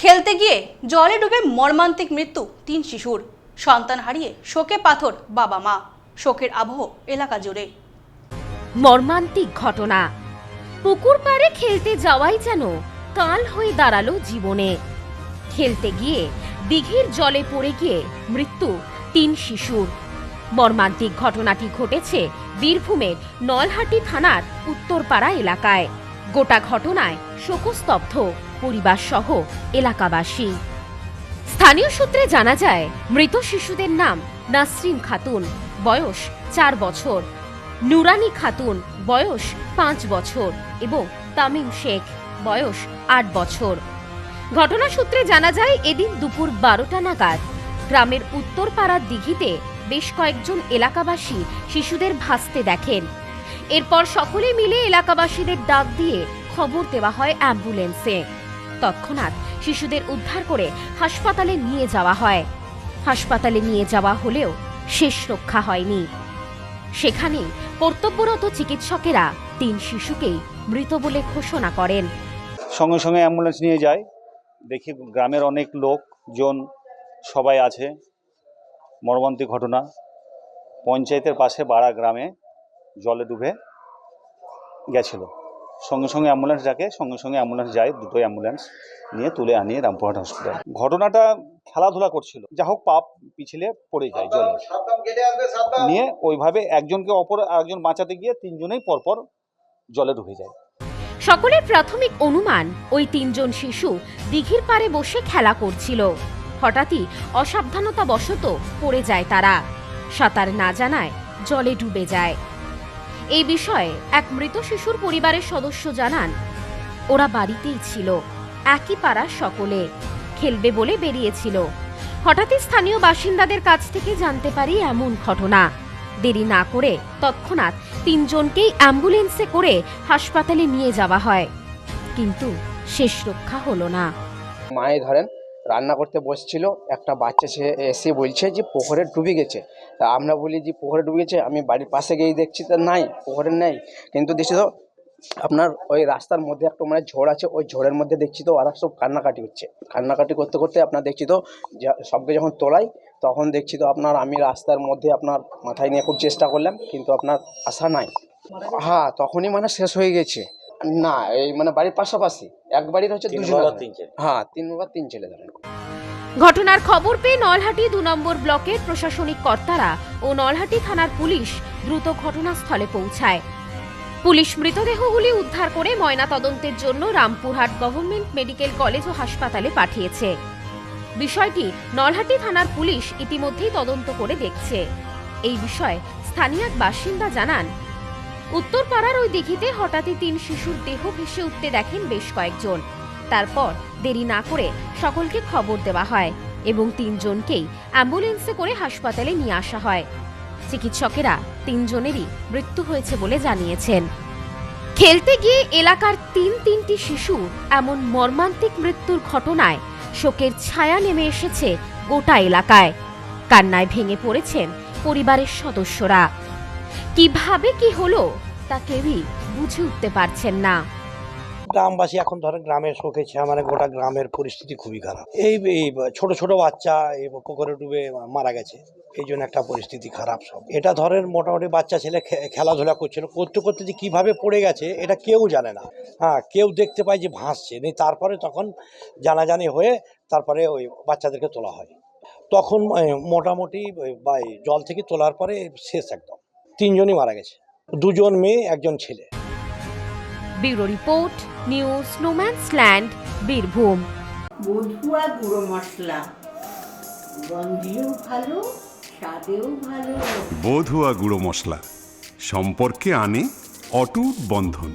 খেলতে গিয়ে জলে ডুবে মর্মান্তিক মৃত্যু তিন শিশুর। সন্তান হারিয়ে শোকে পাথর বাবা মা। শোকের আবহ এলাকা জুড়ে। মর্মান্তিক ঘটনা। পুকুর পাড়ে খেলতে যাওয়াই যেন কাল হয়ে দাঁড়াল জীবনে। খেলতে গিয়ে দিঘির জলে পড়ে গিয়ে মৃত্যু তিন শিশুর। মর্মান্তিক ঘটনাটি ঘটেছে বীরভূমের নলহাটি থানার উত্তরপাড়া এলাকায়। গোটা ঘটনায় শোকস্তব্ধ। পরিবার সহ এলাকাবাসী। স্থানীয় সূত্রে জানা যায়, মৃত শিশুদের নাম নাসরিন খাতুন, বয়স চার বছর। নুরানি খাতুন, বয়স পাঁচ বছর এবং তামিম শেখ, বয়স আট বছর। ঘটনা সূত্রে জানা যায়, এদিন দুপুর বারোটা নাগাদ গ্রামের উত্তরপাড়ার দিঘিতে বেশ কয়েকজন এলাকাবাসী শিশুদের ভাসতে দেখেন। এরপর সকলে মিলে এলাকাবাসীদের ডাক দিয়ে খবর দেওয়া হয় অ্যাম্বুলেন্সে। তৎক্ষণাৎ শিশুদের উদ্ধার করে হাসপাতালে নিয়ে যাওয়া হয়। হাসপাতালে নিয়ে যাওয়া হলেও শেষ রক্ষা হয়নি। সেখানে কর্তব্যরত চিকিৎসকেরা তিন শিশুকেই মৃত বলে ঘোষণা করেন। সঙ্গে সঙ্গে অ্যাম্বুলেন্স নিয়ে যায়। দেখি গ্রামের অনেক লোকজন সবাই আছে। মর্মান্তিক ঘটনা। পঞ্চায়েতের পাশে বাড়া গ্রামে জলে ডুবে গেছিল। সঙ্গে সঙ্গে অ্যাম্বুলেন্স ডাকে সঙ্গে সঙ্গে অ্যাম্বুলেন্স যায় দুটো অ্যাম্বুলেন্স নিয়ে তুলে আনিয়ে রামপুরহাট হসপিটাল ঘটনাটা খেলাধুলা করছিল। যা হোক পাপ পিছলে পড়ে যায় জলে। নিয়ে ওইভাবে একজনকে অপর আরেকজন বাঁচাতে গিয়ে তিনজনেই পরপর জলে ডুবে যায়। সকলের প্রাথমিক অনুমান ওই তিনজন শিশু দিঘির পাড়ে বসে খেলা করছিল। হঠাৎই অসাবধানতা বশত পড়ে যায় তারা। সাঁতার না জানায় জলে ডুবে যায়। এই বিষয়ে এক মৃত শিশুর পরিবারের সদস্য জানান, ওরা বাড়িতেই ছিল, একই পাড়ার সকলে, খেলবে বলে বেরিয়েছিল। হঠাৎই স্থানীয় বাসিন্দাদের কাছ থেকে জানতে পারি এমন ঘটনা। দেরি না করে তৎক্ষণাৎ তিনজনকেই অ্যাম্বুলেন্সে করে হাসপাতালে নিয়ে যাওয়া হয়। কিন্তু শেষ রক্ষা হলো না। মায়ে ধরেন, রান্না করতে বসছিল, একটা বাচ্চা সে এসে বলছে যে পুকুরে ডুবে গেছে। তা আমরা বলি যে পুকুরে ডুবে গেছে আমি বাড়ির পাশে গিয়ে দেখছি তো নাই, পুকুরে নেই। কিন্তু দেখছি তো আপনার ওই রাস্তার মধ্যে একটা মানে ঝোড় আছে, ওই ঝোড়ের মধ্যে দেখছি তো ওরা সব কান্নাকাটি হচ্ছে। কান্নাকাটি করতে করতে আপনার দেখছি তো সবকে যখন তোলাই, তখন দেখছি তো আপনার আমি রাস্তার মধ্যে আপনার মাথায় নিয়ে খুব চেষ্টা করলাম, কিন্তু আপনার আশা নাই। হ্যাঁ তখনই মানে শেষ হয়ে গেছে। না এই মানে বাড়ির পাশাপাশি। এক বাড়ির হচ্ছে দুজন ছেলে। হ্যাঁ তিন বাবা তিন ছেলে ধরেন। ঘটনার খবর পেয়ে নলহাটি দু নম্বর ব্লকের প্রশাসনিক কর্তারা ও নলহাটি থানার পুলিশ দ্রুত ঘটনাস্থলে পৌঁছায়। পুলিশ মৃতদেহগুলি উদ্ধার করে ময়না তদন্তের জন্য রামপুরহাট গভর্নমেন্ট মেডিকেল কলেজ ও হাসপাতালে পাঠিয়েছে। বিষয়টি নলহাটি থানার পুলিশ ইতিমধ্যেই তদন্ত করে দেখছে। এই বিষয়ে স্থানীয় বাসিন্দা জানান উত্তরপাড়ার ওই দিঘিতে হঠাৎই তিন শিশুর দেহ ভেসে উঠতে দেখেন বেশ কয়েকজন। তারপর দেরি না করে সকলকে খবর দেওয়া হয় এবং তিনজনকেই অ্যাম্বুলেন্সে করে হাসপাতালে নিয়ে আসা হয়। চিকিৎসকেরা তিনজনেরই মৃত্যু হয়েছে বলে জানিয়েছেন। খেলতে গিয়ে এলাকার তিন তিনটি শিশু এমন মর্মান্তিক মৃত্যুর ঘটনায় শোকের ছায়া নেমে এসেছে গোটা এলাকায়। কান্নায় ভেঙে পড়েছেন পরিবারের সদস্যরা। কীভাবে কি হলো তা কেউই বুঝে উঠতে পারছেন না। গ্রামবাসী এখন ধরেন গ্রামের শোকেছে মানে গোটা গ্রামের পরিস্থিতি খুবই খারাপ। এই এই ছোট ছোট বাচ্চা এই পুকুরে ডুবে মারা গেছে, এই জন্য একটা পরিস্থিতি খারাপ সব। এটা ধরেন মোটামুটি বাচ্চা ছেলে খেলাধুলা করছিল, করতে করতে যে কীভাবে পড়ে গেছে এটা কেউ জানে না। হ্যাঁ কেউ দেখতে পায় যে ভাসছে, নেই তারপরে তখন জানাজানি হয়ে তারপরে ওই বাচ্চাদেরকে তোলা হয়। তখন মোটামুটি জল থেকে তোলার পরে শেষ একদম। তিনজনই মারা গেছে। দুজন মেয়ে একজন ছেলে। Bureau report news no man's land Birbhum. বধুয়া গুঁড়ো মশলা। গন্ধেও ভালো স্বাদেও ভালো। বধুয়া গুঁড়ো মশলা। সম্পর্কে আনে অটুট বন্ধন।